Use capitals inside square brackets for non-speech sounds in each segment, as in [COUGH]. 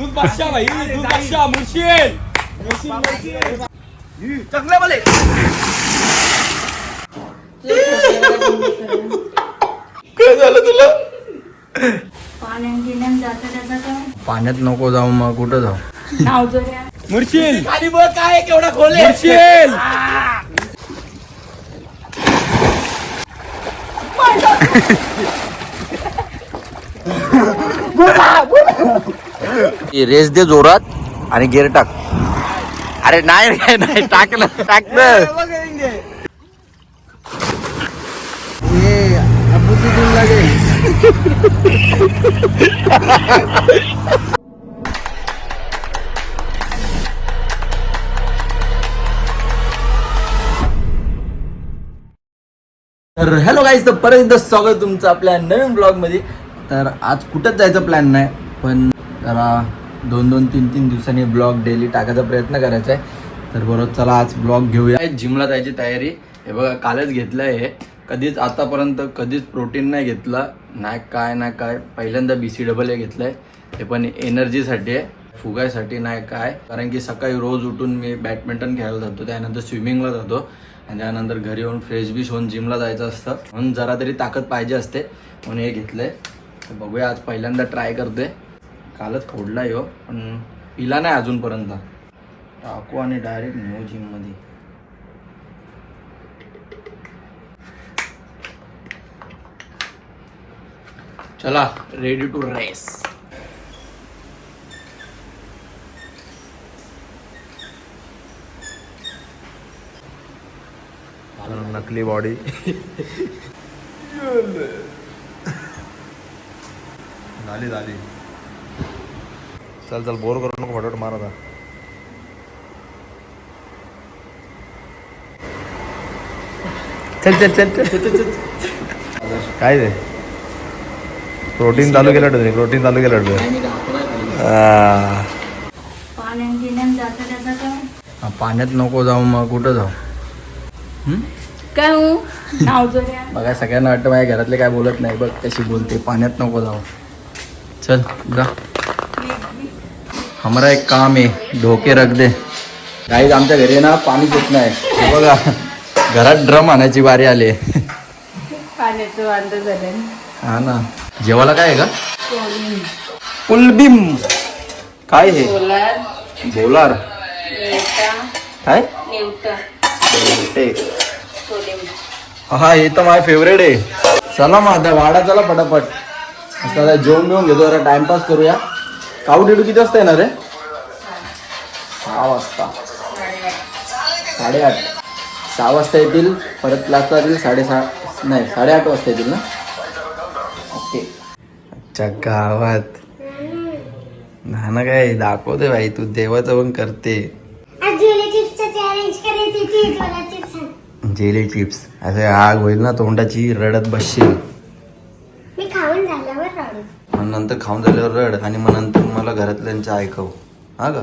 तू बादशाह भाई तू बादशाह मुर्शिद चांगला बोले. काय झालं तुला? पाण्यात नको जाऊ मग कुठं जाऊ? मुर्शिद खाली बघ काय केवढा खोले रेस दे जोरात आणि गेर टाक. अरे नाही रे नाही टाकलं टाकलं. तर हॅलो गाईज तर परत एकदा स्वागत तुमचं आपल्या नवीन ब्लॉगमध्ये तर आज कुठंच जायचं प्लॅन नाही पण जरा दोन दोन तीन तीन दिवसांनी ब्लॉग डेली टाकायचा प्रयत्न करायचा आहे. तर बरोबर चला आज ब्लॉग घेऊया. जिमला जायची तयारी. हे बघा कालच घेतलं आहे कधीच आतापर्यंत कधीच प्रोटीन नाही घेतलं. नाही काय ना काय. पहिल्यांदा बी सी डबल ए घेतलं आहे हे पण एनर्जीसाठी आहे. फुगायसाठी नाही काय. कारण की सकाळी रोज उठून मी बॅडमिंटन खेळायला जातो. त्यानंतर स्विमिंगला जातो. आणि त्यानंतर घरी येऊन फ्रेश बिश होऊन जिमला जायचं असतं. म्हणून जरा तरी ताकद पाहिजे असते. म्हणून हे घेतलंय. आहे बघूया आज पहिल्यांदा ट्राय करते कालच फोडला यो पण पिला नाही अजूनपर्यंत. टाकू आणि डायरेक्ट नेऊ जिममध्ये चला रेडी टू रेस नकली बॉडी [LAUGHS] झाली झाली. चल चल बोर करू नको फटाफट मार आता. चल चल चल चल. चल चल काय ते प्रोटीन चालू केलं वाटतं प्रोटीन चालू केलं आ, पाण्यात नको जाऊ मग कुठं जाऊ? काय हो? बघा सगळ्यांना वाटतं माझ्या घरातले काय बोलत नाही बघ कशी बोलते. पाण्यात नको जाऊ. चल जा. हमारा एक काम आहे धोके रख दे. गाईज आमच्या घरी ना पाणी येत नाही हे बघा घरात ड्रम आणायची बारी आली पाण्याचं वांद झालं हा ना. जेवायला काय आहे का? कुलबिम. काय हे? बोलार. काय? हा हे तर माझे फेवरेट आहे. चला मग आता वाडा चला पटापट. आता जेवण बिवून घेतो जरा टाइमपास करूया. काऊ डेडू किती वाजता येणार आहे? सहा वाजता. साडेआठ. सहा वाजता येतील परत क्लासला येतील साडेसहा नाही साडेआठ वाजता येतील ना? ओके अच्छा गावात. ना ना काय दाखवते भाई तू देवाचं पण करते. जेली चिप्स असं आग होईल ना तोंडाची रडत बसशील. मग नंतर खाऊन झाल्यावर रड आणि मग नंतर मला घरातल्यांचं ऐकव. हा का?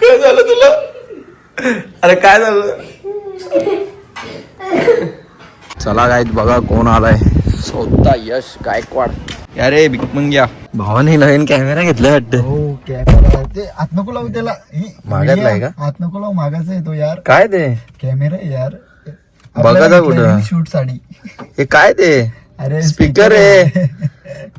काय झालं तुला? अरे काय झालं? चला काय बघा कोण आलाय. स्वतः यश गायकवाड. अरे भिकमंग्या भावाने नवीन कॅमेरा घेतलाय वाटतं. हो कॅमेरा ते नको लावू त्याला. ही, मागातला आहे का? हात नको लावू मागाचा आहे तो यार. काय ते? कॅमेरा आहे यार. बघा जा कुठं. शूट साडी. हे काय ते? अरे स्पीकर आहे.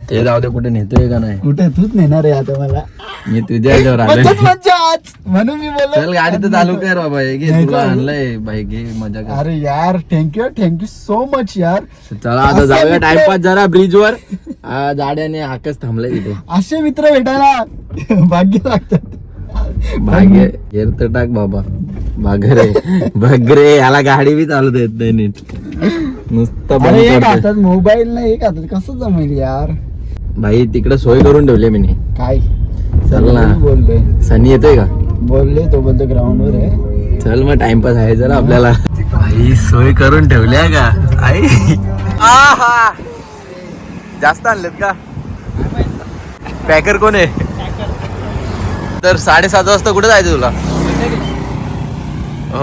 ते जाऊ दे कुठे नेतोय का नाही? कुठे? तूच नेणार आहे आता मला. मी तुझ्या याच्यावर आलोय. आज म्हणून मी बोललो चल गाडी तर चालू कर बाबा. हे घे तुला. आणलंय. बाई घे मजा कर. अरे यार थँक्यू थँक्यू सो मच यार. चला आता जाऊया टाइमपास जरा ब्रिज वर गाड्याने हाकच थांबलाय तिथे. असे मित्र भेटायला भाग्य लागतात. भाग्य. गेर तर टाक बाबा. भागरे भागरे याला गाडी बी चालू देत नाही नीट. नुसतं बंद अरे एक करतोय. हातात मोबाईल नाही एक हातात कसं जमेल यार? भाई तिकडे सोय करून ठेवली मी काय? चल ना. बोललोय सनी येतोय का? बोलले तो बोलतो ग्राउंड वर आहे. चल मग टाइमपास आहे जरा आपल्याला. भाई सोय करून ठेवल्या का? आई. आहा. जास्त आणलेत का? पॅकर कोण आहे? तर साडेसात वाजता कुठे जायचं तुला?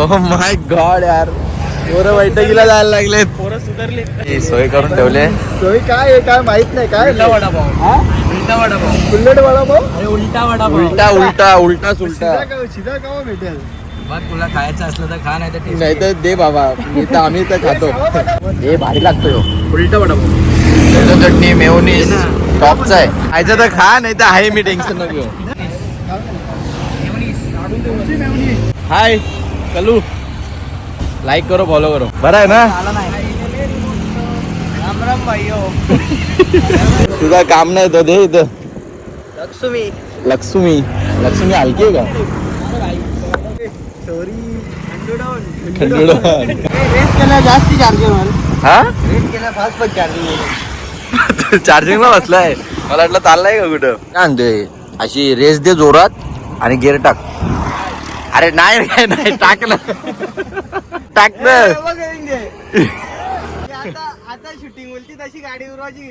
ओ माय गॉड यार. पोरं बैठकीला जायला लागले पोरं सुधारले. सोय करून ठेवले. सोय काय आहे काय माहीत नाही काय वडापाव. हा? उलटा वडापाव. बुलेट वडापाव? अरे उलटा वडापाव. उलटा उलटा. उलटा सुलटा. शिधा केव्हा भेटेल. तुला खायचं असलं तर खा नाही तर नाही तर दे बाबा. मी तर आम्ही तर खातो. हे भारी लागतो ह्यो. उलटा वडापाव. चटणी मेवनीस टॉपचा आहे. खायचं तर खा नाही तर आहे मी टेन्शन नको घेऊ. हाय कलू लाईक करो फॉलो करो. बरं आहे ना? तुझा काम नाही तर दे इथं. लक्ष्मी. लक्ष्मी. लक्ष्मी हलकी आहे का? खंडूडा. जास्ती चार्जर हा? रेट केला फास्ट पण चार्जिंग चार्जिंगला बसलाय. मला वाटलं चाललाय का कुठं? काय म्हणतोय? अशी रेस दे जोरात आणि गेअर टाक. अरे नाही रे नाही टाक ना टाक ना आता शूटिंग बोलती तशी गाडी उरवायची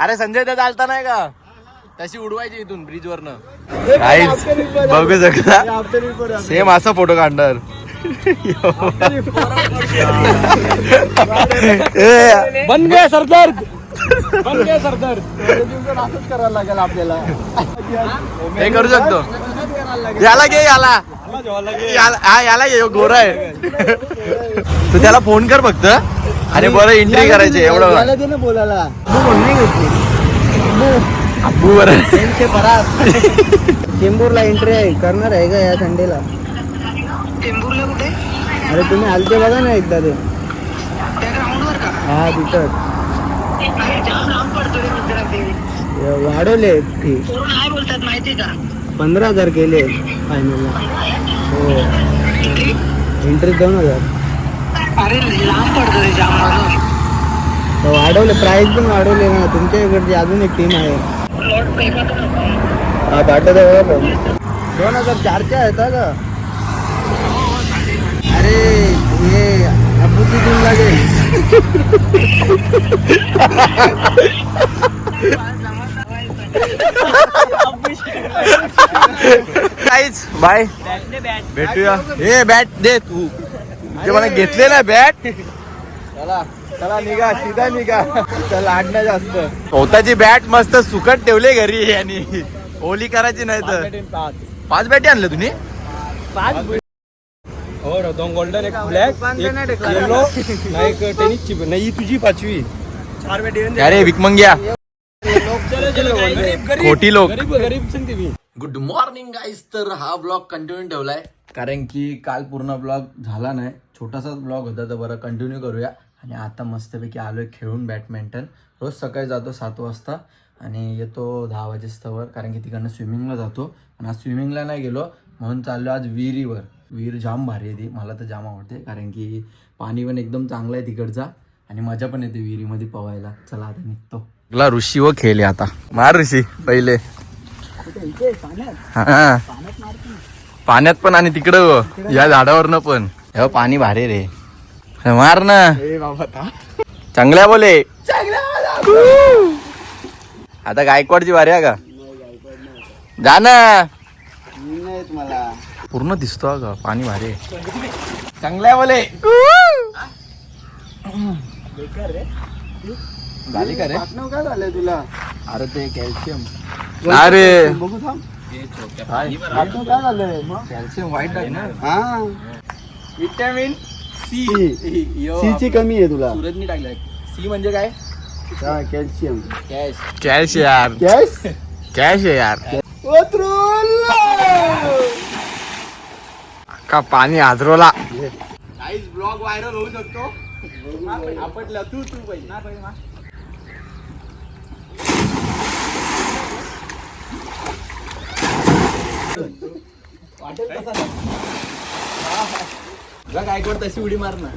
अरे संजय दादा चालता नाही का? तशी उडवायची इथून ब्रिज वरनं बघू शकता. सेम असा फोटो काढणार. [LAUGHS] [LAUGHS] बन गए सरदार. सरदार असंच करायला लागेल आपल्याला. हे करू शकतो. याला घे याला. याला हा, याला घे गोरा आहे. तू त्याला फोन कर फक्त. अरे बरं एंट्री करायची एवढं याला दे ना बोलायला. अब्बू बरं. चेंबूरला एंट्री आहे करणार आहे का या संडेला? टेंबूरला कुठे? अरे तुम्ही आलते बघा ना एकदा ते. त्या ग्राउंडवर का? हा तिथं जाम लांब पडतो रे मित्रा ते. वाढवले फी पोरं काय बोलतात माहिती का पंधरा हजार केले फायनलला हो. एंट्री दोन हजार. अरे लांब पडतो रे जाम म्हणून तर वाढवले प्राईस पण वाढवले ना. तुमच्या इकडची अजून एक टीम आहे. लॉट पे करतो हा पाठवतो बघा. दोन हजार चारच्या आहेत हा का अरे हे अबूची टीम लागेल काहीच बाय भेटूया. हे बॅट दे तू. ते मला घेतले ना बॅट चला चला निघा सीधा निघा. चला आणणं जास्त. स्वतःची बॅट मस्त सुकट ठेवले घरी आणि ओली करायची नाही तर. पाच बॅटी आणलं तुम्ही? हो रे, दोन गोल्डन एक ब्लॅक एक येलो नाही एक टेनिसची नाही ही तुझी पाचवी. अरे विकमंग्या खोटी लोक. गरीब गरीब सांगते मी. गुड मॉर्निंग गाईज तर हा ब्लॉग कंटिन्यू ठेवलाय. कारण की काल पूर्ण ब्लॉग झाला नाही. छोटासाच ब्लॉग होता तर बरं कंटिन्यू करूया. आणि आता मस्तपैकी आलोय खेळून बॅडमिंटन रोज सकाळी जातो सात वाजता आणि येतो दहा वाजेस्तवर. कारण की तिकडनं स्विमिंगला जातो. आणि आज स्विमिंगला नाही गेलो. म्हणून चाललो आज विहिरीवर. विहीर जाम भारी आहे ती. मला तर जाम आवडते. कारण की पाणी पण एकदम चांगलं आहे तिकडचा. आणि मजा पण येते विहिरीमध्ये पवायला. चला आता निघतो. ऋषी व खेळले आता. मार ऋषी पहिले. हा. पाण्यात पण आणि तिकडं या झाडावरनं पण. हे पाणी भारी रे. मार ना. चांगल्या बोले. आता गायकवाडची भारी आहे का? जा ना. मला. पूर्ण दिसतो का पाणी भारी आहे. चांगल्या बोले. झाली का रे काय झालंय तुला? अरे ते कॅल्शियम. अरे. बघू थांब. काय झालंय? कॅल्शियम वाईट आहे ना. हा. Vitamin C. सी. ची कमी आहे तुला. सूरजनी टाकलाय. सी म्हणजे काय? हा कॅल्शियम. कॅश. कॅश यार. कॅश? कॅश आहे यार. का पाणी आजरोला. काहीच ब्लॉग व्हायरल होऊ शकतो. आपटलं तू तू पाहिजे ना काय करत तशी उडी मारणार.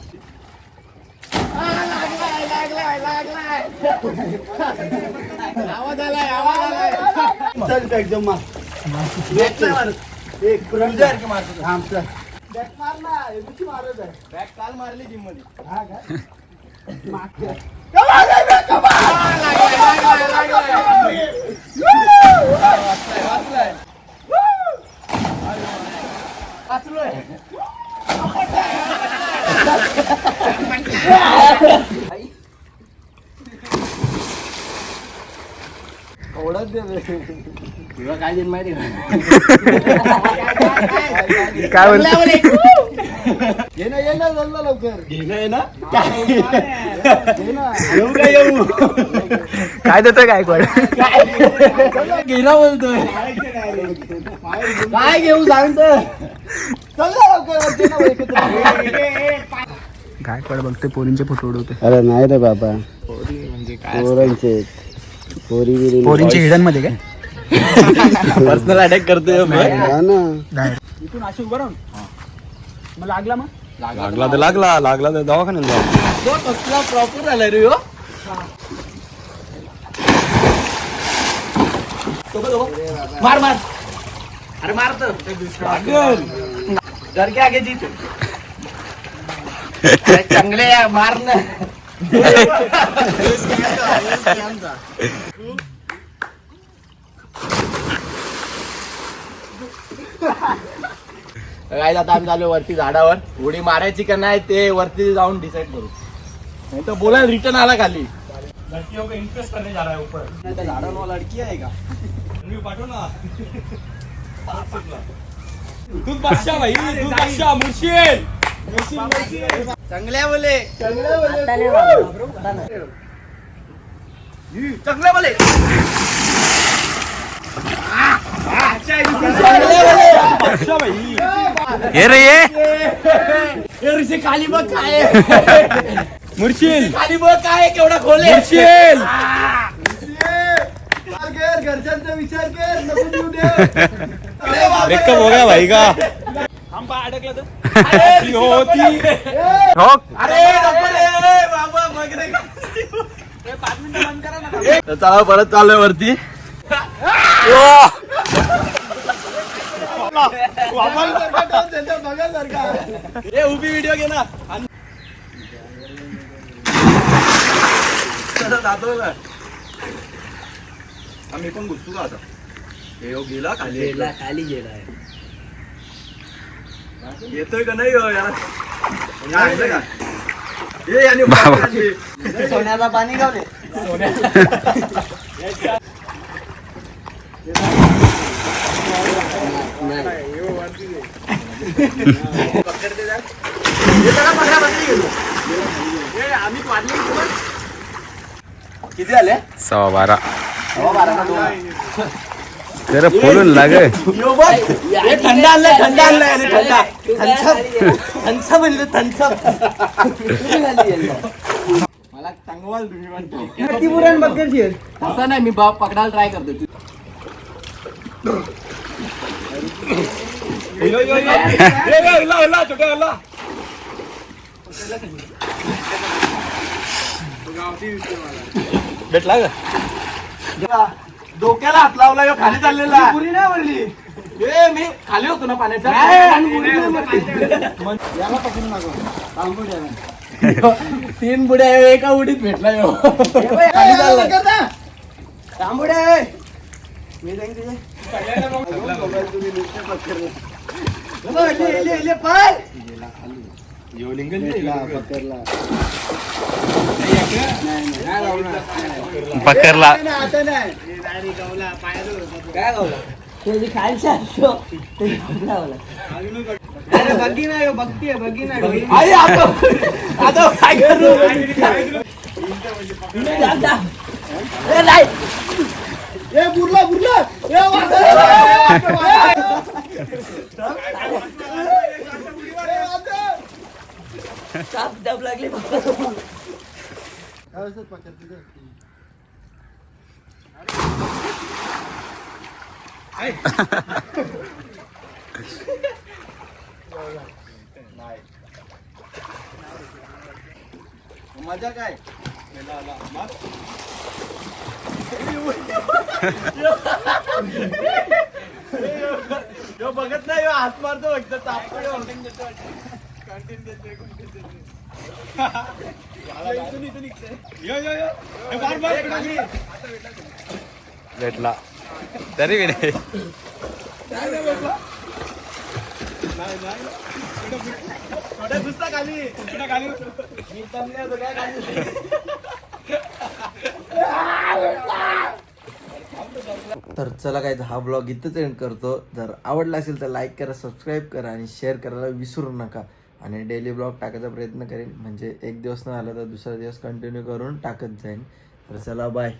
टाकीर तुटेल ना मीडिया चल बॅग जमा एक क्रुझर थांब चल बॅग मार ना एवढी मारत आहे बॅग काल मारली जिममध्ये हा काय मागच्या. कमाल तुला काय देईन माहिती काय बोलतो ये ना ये ना जल्ला लवकर. घेणं ना ये ना. येऊ का? येऊ. काय देतोय काय कोण गेला बोलतोय. काय घेऊ सांगतो चल ना लवकर ये ना एकत्र. काय कोण बघते पोरींचे फोटो उडवते. अरे नाही रे बाबा. पोरांचे पोरी बिरी पोरींचे हिडनमध्ये काय? पर्सनल अटॅक करतोय हा ना इथून अशी उभं राहून? मग लागला मग? लागला तर लागला लागला तर दवाखान्यात जाऊ. कसला प्रॉपर झालाय रे हो. मार मार. अरे मारत घर के आगे जीत. चांगले मार ना. काय आता आम्ही चालू वरती झाडावर. उडी मारायची का नाही ते वरती जाऊन डिसाईड करू. नाही तर बोला रिटर्न आला खाली. लड़कियों को इंटरेस्ट करने जा रहा है ऊपर. नहीं तो झाड़ा वाला लड़की आएगा पाठव ना. [LAUGHS] दूध बादशाह भाई दूध बादशाह मुर्शिद. चांगल्या बोले चांगल्या बोले ये रे ये. खाली बघ काय? मुर्शिल. खाली बघ काय? केवढा खोले मुर्शिल. घरच्यांचा विचार कर. नको देऊ. [LAUGHS] दे ब्रेकअप हो गया भाई का? अडकला तर अरे होती हो अरे नको रे, बाबा मग रे. ए, पाच मिनिटं बंद करा ना. तर चला परत चाललोय वरती. उभी व्हिडिओ घे ना. आम्ही पण घुसतो का आता. ए, हो, गेला खाली. खाली गेला येतोय का नाही हो यार काय आहे का? ए, याने बाबा आणली. सोन्याचा पाणी गावले ए, आम्ही वाढली किती आले सव्वा बारा सव्वा बारा ना दोन. जरा फोडून लागे. यो बघ ए, थंड आणलंय थंड आणलंय याने, थंड. थंच म्हणलं थंच मला चांगवाल तुम्ही म्हणतो. किती पुरण बघतील असं नाही मी बाप पकडायला ट्राय करतो तू भेटला का डोक्याला हात लावला ह्यो खाली चाललेला पुरी नाही म्हणली ए मी खाली होतो ना पाण्याच्या याला तीन बुड्या एका उडीत भेटला ह्यो खाली चाललाय. तांबुडे मी जाईन तुझे पाय. पकडला. नाही, नाही, नाही. लावणार. पकरला नाही, नाही, आता नाही. काय गावला? अरे बघी नाही हो, बघतीये बघी नाही डोळी. आई आता आता काय करू ए, नाही ए बुरला बुरला पकड तुझं. नाही मजा काय? यो बघत नाही यो हात मारतो फक्त तापकडे कंटेंट भेटला. तरी मी नाही. तर चला काय हा ब्लॉग इथंच एंड करतो. जर आवडला असेल तर लाईक करा सबस्क्राईब करा आणि शेअर करायला विसरू नका. आणि डेली ब्लॉग टाकायचा प्रयत्न करेन. म्हणजे एक दिवस न आला तर दुसरा दिवस कंटिन्यू करून टाकत जाईन. तर चला बाय